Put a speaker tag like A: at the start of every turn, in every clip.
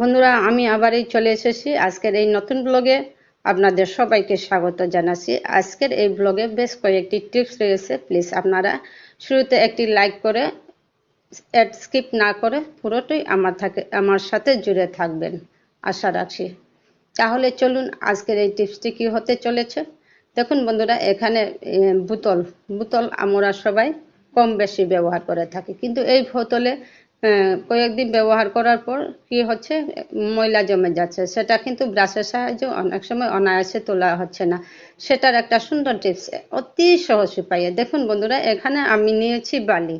A: বন্ধুরা, আমি আবারই চলে এসেছি আজকের এই নতুন ব্লগে। আপনাদের সবাইকে স্বাগত জানাচ্ছি। আজকের এই ব্লগে বেশ কয়েকটি টিপস রয়েছে। প্লিজ আপনারা শুরুতে একটি লাইক করে অ্যাড স্কিপ না করে পুরোটাই আমার থাকে, আমার সাথে জুড়ে থাকবেন। আশা রাখছি। তাহলে চলুন, আজকের এই টিপসটি কি হতে চলেছে? দেখুন বন্ধুরা, এখানে বোতল বোতল আমরা সবাই কম বেশি ব্যবহার করে থাকি। কিন্তু এই বোতলে কয়েকদিন ব্যবহার করার পর কি হচ্ছে? ময়লা জমে যাচ্ছে। সেটা কিন্তু ব্রাশের সাহায্যে অনেক সময় অনায়াসে তোলা হচ্ছে না। সেটার একটা সুন্দর টিপস, অতি সহজ উপায়ে। দেখুন বন্ধুরা, এখানে আমি নিয়েছি বালি।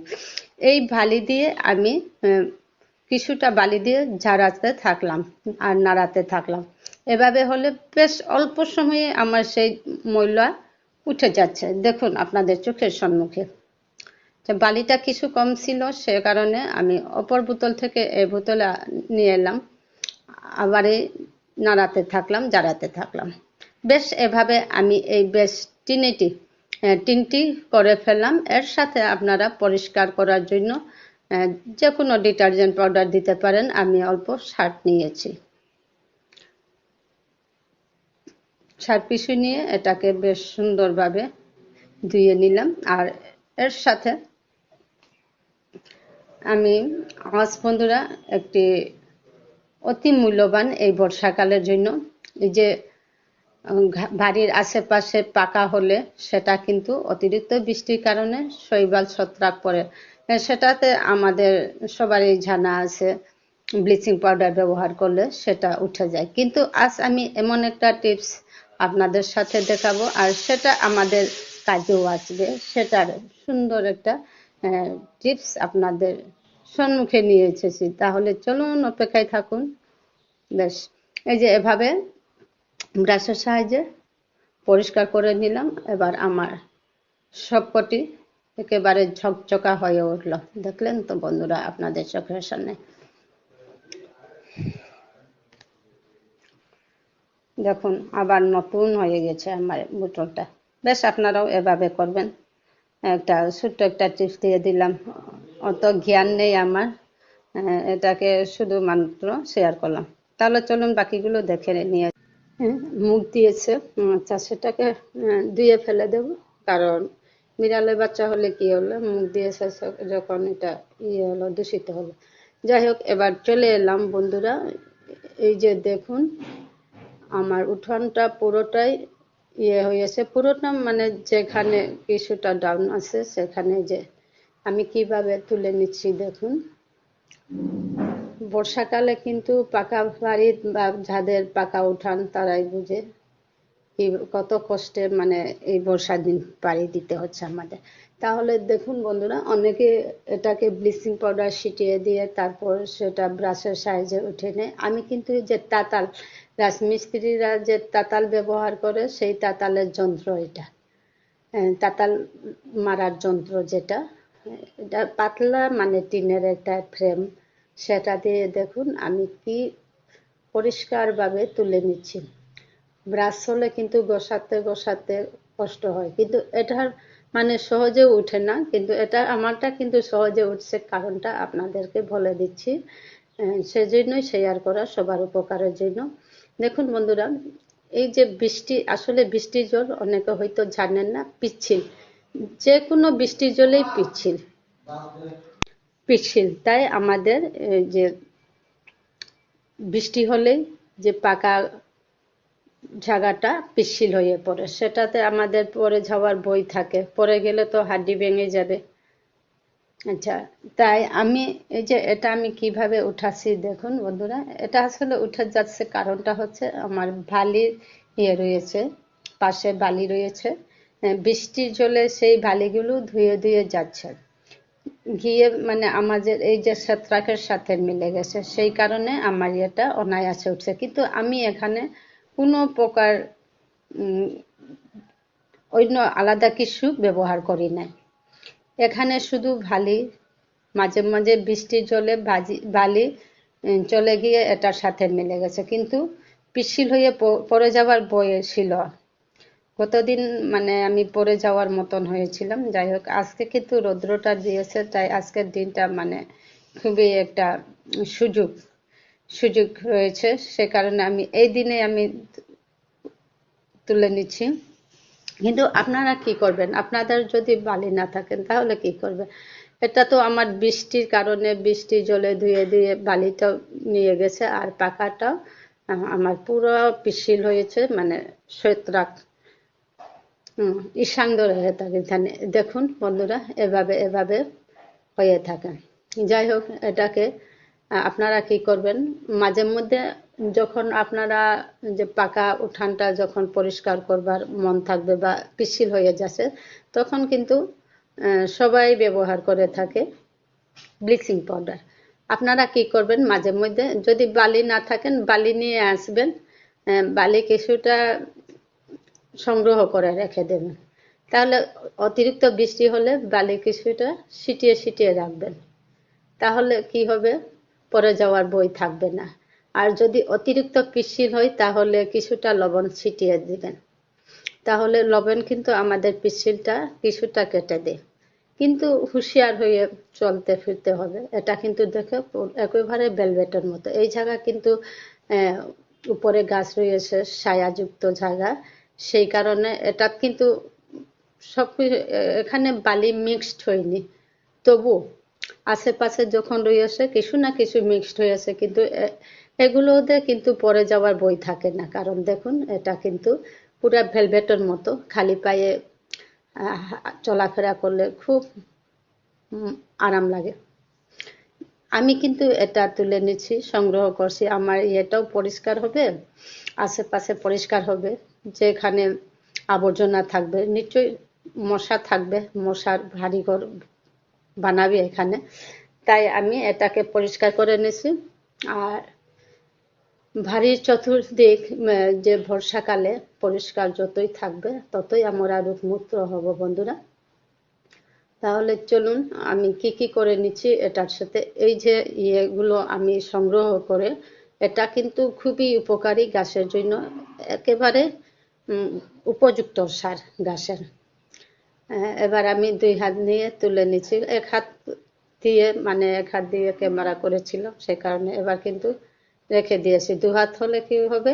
A: এই বালি দিয়ে আমি কিছুটা বালি দিয়ে ঝাড়াতে থাকলাম আর নাড়াতে থাকলাম। এভাবে হলে বেশ অল্প সময়ে আমার সেই ময়লা উঠে যাচ্ছে। দেখুন আপনাদের চোখের সম্মুখে। বালিটা কিছু কম ছিল, সে কারণে আমি অপর বোতল থেকে এই বোতলে নিয়ে এলাম। আবার নাড়াতে থাকলাম জারাতে থাকলাম। বেশ, এভাবে আমি এই বেশ টিনেটি টিনটি করে ফেললাম। এর সাথে আপনারা পরিষ্কার করার জন্য যে কোনো ডিটারজেন্ট পাউডার দিতে পারেন। আমি অল্প শার্ট নিয়েছি। শার্ট পিছু নিয়ে এটাকে বেশ সুন্দরভাবে ধুয়ে নিলাম। আর এর সাথে আমি আজ বন্ধুরা একটি অতি মূল্যবান এই বর্ষাকালের জন্য এই যে বাড়ির আশেপাশে পাকা হলে সেটা কিন্তু অতিরিক্ত বৃষ্টির কারণে শৈবাল ছত্রাক পড়ে। সেটাতে আমাদের সবারই জানা আছে, ব্লিচিং পাউডার ব্যবহার করলে সেটা উঠে যায়। কিন্তু আজ আমি এমন একটা টিপস আপনাদের সাথে দেখাবো, আর সেটা আমাদের কাজেও আসবে। সেটার সুন্দর একটা টিপস আপনাদের সম্মুখে নিয়ে এসেছি। তাহলে চলুন, অপেক্ষায় থাকুন। বেশ, এই যে এভাবে ব্রাশের সাহায্যে পরিষ্কার করে নিলাম। এবার আমার সবকটি একেবারে ঝকঝকা হয়ে উঠল। দেখলেন তো বন্ধুরা, আপনাদের চোখের সামনে। দেখুন, আবার নতুন হয়ে গেছে আমার বোতলটা। বেশ, আপনারাও এভাবে করবেন। একটা ছোট্ট একটা টিপস দিয়ে দিলাম। অত জ্ঞান নেই আমার। এটাকে শুধু মাত্র শেয়ার করলাম। তাহলে চলুন বাকিগুলো দেখে নিয়ে মুখ দিয়েছে। আচ্ছা সেটাকে ধুয়ে ফেলে দেব। কারণ বিড়ালের বাচ্চা হলে কি হলো? মুখ দিয়েছে যখন এটা ইয়ে হলো, দূষিত হলো। যাই হোক, এবার চলে এলাম বন্ধুরা। এই যে দেখুন, আমার উঠানটা পুরোটাই ইয়ে হয়েছে পুরোটা মানে যেখানে কিছুটা ডাউন আছে, সেখানে যে আমি কীভাবে তুলে নিচ্ছি দেখুন। বর্ষাকালে কিন্তু পাকা বাড়ি বা যাদের পাকা উঠান তারাই বুঝে কত কষ্টে মানে এই বর্ষার দিন পাড়ি দিতে হচ্ছে আমাদের। তাহলে দেখুন বন্ধুরা, অনেকে এটাকে ব্লিচিং পাউডার ছিটিয়ে দিয়ে তারপর সেটা ব্রাশের সাহায্যে উঠে নেয়। আমি কিন্তু যে তাতাল, রাজমিস্ত্রিরা যে তাতাল ব্যবহার করে সেই তাতালের যন্ত্র এটা। তাতাল মারার যন্ত্র যেটা। এটা পাতলা মানে টিনের একটা ফ্রেম সেটা দিয়ে দেখুন, আমি কি পরিষ্কারভাবে তুলে নিচ্ছি। ব্রাশ হলে কিন্তু গোসাতে গোসাতে কষ্ট হয়। কিন্তু এটার মানে সহজে উঠে না। কিন্তু এটা আমারটা কিন্তু সহজে উঠছে, কারণটা আপনাদেরকে বলে দিচ্ছি। সেজন্যই শেয়ার করা সবার উপকারের জন্য। দেখুন বন্ধুরা, এই যে বৃষ্টি, আসলে বৃষ্টির জল অনেকে হয়তো জানেন না, পিচ্ছিল। যে কোনো বৃষ্টির জলেই পিচ্ছিল। পিচ্ছিল। তাই আমাদের যে বৃষ্টি হলেই যে পাকা জায়গাটা পিচ্ছিল হয়ে পড়ে, সেটাতে আমাদের পরে যাওয়ার বই থাকে। পরে গেলে তো হাড্ডি ভেঙে যাবে। আচ্ছা তাই আমি, এই যে এটা আমি কীভাবে উঠাচ্ছি দেখুন বন্ধুরা, এটা আসলে উঠে যাচ্ছে কারণটা হচ্ছে আমার বালির ইয়ে রয়েছে, পাশে বালি রয়েছে। বৃষ্টির জলে সেই বালিগুলো ধুয়ে ধুয়ে যাচ্ছে। গিয়ে মানে আমাদের এই যে ছত্রাকের সাথে মিলে গেছে, সেই কারণে আমার এটা অনায়াসে উঠছে। কিন্তু আমি এখানে কোনো প্রকার অন্য আলাদা কিছু ব্যবহার করি না এখানে শুধু ভালি মাঝে মাঝে বৃষ্টির জলে ভাজি বালি চলে গিয়ে এটার সাথে মিলে গেছে। কিন্তু পিছিল হয়ে পড়ে যাওয়ার বয়ে ছিল গতদিন মানে আমি পড়ে যাওয়ার মতন হয়েছিলাম। যাই হোক আজকে কিন্তু রৌদ্রটা দিয়েছে, তাই আজকের দিনটা মানে খুবই একটা সুযোগ সুযোগ রয়েছে। সে কারণে আমি এই দিনে আমি তুলে নিচ্ছি। কিন্তু আপনারা কি করবেন? আপনাদের যদি বালি না থাকেন, তাহলে কি করবেন? এটা তো আমার বৃষ্টির কারণে বৃষ্টি জলে ধুয়ে ধুয়ে বালিটাও নিয়ে গেছে, আর পাকাটাও আমার পুরো পিছিল হয়েছে মানে শৈত্রাক হুম, ঈশান হয়ে থাকে দেখুন বন্ধুরা, এভাবে এভাবে হয়ে থাকে। যাই হোক, এটাকে আপনারা কি করবেন? মাঝে মধ্যে যখন আপনারা যে পাকা উঠানটা যখন পরিষ্কার করবার মন থাকবে বা পিছিল হয়ে যাচ্ছে, তখন কিন্তু সবাই ব্যবহার করে থাকে ব্লিচিং পাউডার। আপনারা কি করবেন মাঝে মধ্যে, যদি বালি না থাকেন, বালি নিয়ে আসবেন বালি কিছুটা সংগ্রহ করে রেখে দেবেন তাহলে অতিরিক্ত বৃষ্টি হলে বালি কিছুটা ছিটিয়ে ছিটিয়ে রাখবেন। তাহলে কি হবে? পরে যাওয়ার বই থাকবে না। আর যদি অতিরিক্ত পিচ্ছিল হয়, তাহলে কিছুটা লবণ ছিটিয়ে দিবেন। তাহলে লবণ কিন্তু আমাদের পিচ্ছিলটা কিছুটা কেটে দেয়। কিন্তু হুঁশিয়ার হয়ে চলতে ফিরতে হবে। এটা কিন্তু দেখে একেবারে বেলভেটের মতো। এই জায়গা কিন্তু উপরে গাছ রয়েছে, ছায়াযুক্ত জায়গা। সেই কারণে এটা কিন্তু সব এখানে বালি মিক্সড হয়নি। তবু আশেপাশে যখন রয়েছে কিছু না কিছু মিক্সড হয়েছে কিন্তু এগুলোতে কিন্তু পরে যাওয়ার বই থাকে না। কারণ দেখুন, এটা কিন্তু পুরা ভেলভেটের মতো, খালি পায়ে চলাফেরা করলে খুব আরাম লাগে। আমি কিন্তু এটা তুলে নিচ্ছি, সংগ্রহ করছি। আমার ইয়েটাও পরিষ্কার হবে, আশেপাশে পরিষ্কার হবে। যেখানে আবর্জনা থাকবে, নিশ্চয়ই মশা থাকবে, মশার ভারী ঘর বানাবে এখানে। তাই আমি এটাকে পরিষ্কার করে নিছি আর ভারী চতুর্দিক যে বর্ষাকালে পরিষ্কার যতই থাকবে, ততই আমরা রূপমুক্ত হব বন্ধুরা। তাহলে চলুন, আমি কি কি করে নিচ্ছি এটার সাথে। এই যে ইয়েগুলো আমি সংগ্রহ করে, এটা কিন্তু খুবই উপকারী গাছের জন্য। একেবারে উপযুক্ত সার আহ, এবার আমি দুই হাত নিয়ে তুলে নিচ্ছি। এক হাত দিয়ে মানে এক হাত দিয়ে ক্যামেরা করেছিল সে কারণে এবার কিন্তু রেখে দিয়েছি। দু হাত হলে কি হবে?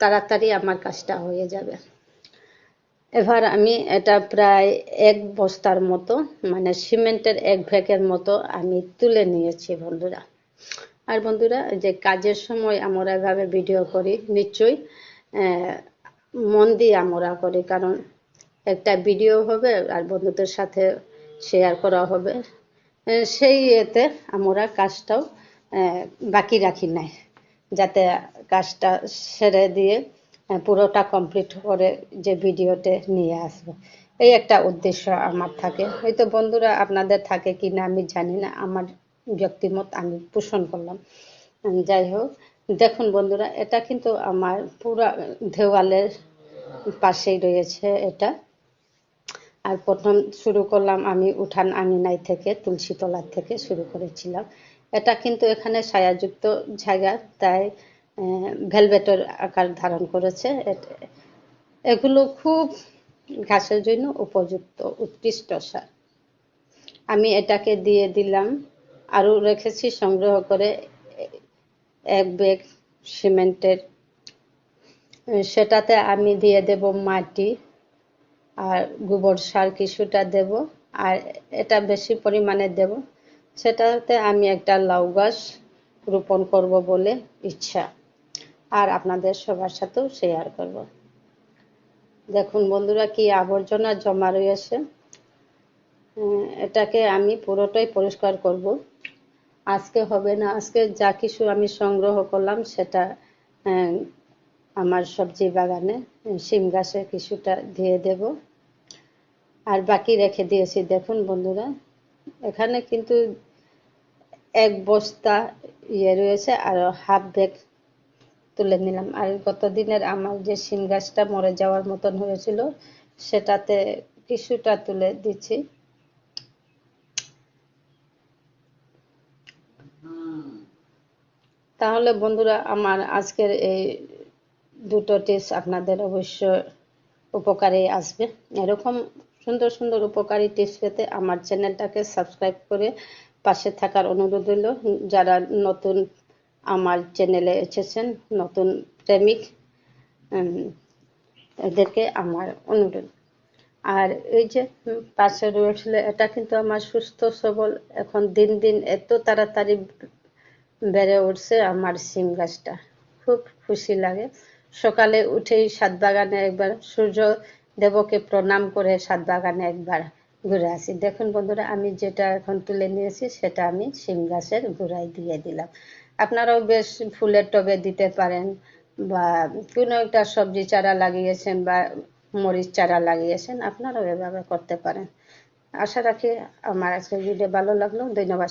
A: তাড়াতাড়ি আমার কাজটা হয়ে যাবে। এবার আমি এটা প্রায় এক বস্তার মতো মানে সিমেন্টের এক ভ্যাগের মতো আমি তুলে নিয়েছি বন্ধুরা। আর বন্ধুরা যে কাজের সময় আমরা এভাবে ভিডিও করি নিশ্চয়ই মন দিয়ে আমরা করি, কারণ একটা ভিডিও হবে আর বন্ধুদের সাথে শেয়ার করা হবে। সেই এতে আমরা কাজটাও বাকি রাখি নাই, যাতে কাজটা সেরে দিয়ে পুরোটা কমপ্লিট করে যে ভিডিওতে নিয়ে আসব। এই একটা উদ্দেশ্য আমার থাকে। হয়তো বন্ধুরা আপনাদের থাকে কি না আমি জানি না, আমার ব্যক্তিমত আমি পোষণ করলাম। যাই হোক দেখুন বন্ধুরা, এটা কিন্তু আমার পুরা দেওয়ালের পাশেই রয়েছে এটা। আর প্রথম শুরু করলাম আমি উঠান আঙিনাই থেকে, তুলসী তলার থেকে শুরু করেছিলাম। এটা কিন্তু এখানে ছায়াযুক্ত জায়গা, তাই ভেলভেটের আকার ধারণ করেছে। এগুলো খুব ঘাসের জন্য উপযুক্ত, উৎকৃষ্ট সার। আমি এটাকে দিয়ে দিলাম। আরও রেখেছি, সংগ্রহ করে এক ব্যাগ সিমেন্টের সেটাতে আমি দিয়ে দেব মাটি আর গোবর সার কিছুটা দেব আর এটা বেশি পরিমাণে দেব। সেটাতে আমি একটা লাউ গাছ রোপণ করব বলে ইচ্ছা আর আপনাদের সবার সাথেও শেয়ার করব। দেখুন বন্ধুরা, কি আবর্জনা জমা রয়েছে। এটাকে আমি পুরোটাই পরিষ্কার করব। আজকে হবে না, আজকে যা কিছু আমি সংগ্রহ করলাম সেটা আমার সবজি বাগানে শিম গাছে কিছুটা দিয়ে দেব। আর বাকি রেখে দিয়েছি, দেখুন বন্ধুরা, এখানে কিন্তু এক বস্তা ইয়ে রয়েছে আর হাফ ব্যাগ তুলে নিলাম। আর গত দিনের আমার যে শিম গাছটা মরে যাওয়ার মতন হয়েছিল, সেটাতে কিছুটা তুলে দিচ্ছি। তাহলে বন্ধুরা, আমার আজকের এই দুটো টিপস আপনাদের অবশ্য উপকারে আসবে। এরকম সুন্দর সুন্দর উপকারী টিপস পেতে আমার চ্যানেলটাকে সাবস্ক্রাইব করে পাশে থাকার অনুরোধ রইল। যারা নতুন আমার চ্যানেলে এসেছেন, নতুন প্রেমিক এদেরকে আমার অনুরোধ। আর এই যে পাশে রয়েছিল এটা কিন্তু আমার সুস্থ সবল, এখন দিন দিন এত তাড়াতাড়ি বেড়ে উঠছে আমার সিম গাছটা। খুব খুশি লাগে। সকালে উঠেই সাত বাগানে একবার সূর্য দেবকে প্রণাম করে সাত বাগানে একবার ঘুরে আসি। দেখুন বন্ধুরা, আমি যেটা এখন তুলে নিয়েছি, সেটা আমি সিম গাছের গোড়ায় দিয়ে দিলাম। আপনারাও বেশ ফুলের টবে দিতে পারেন বা কোনো একটা সবজি চারা লাগিয়েছেন বা মরিচ চারা লাগিয়েছেন, আপনারাও এভাবে করতে পারেন। আশা রাখি আমার আজকের ভিডিও ভালো লাগল। ধন্যবাদ।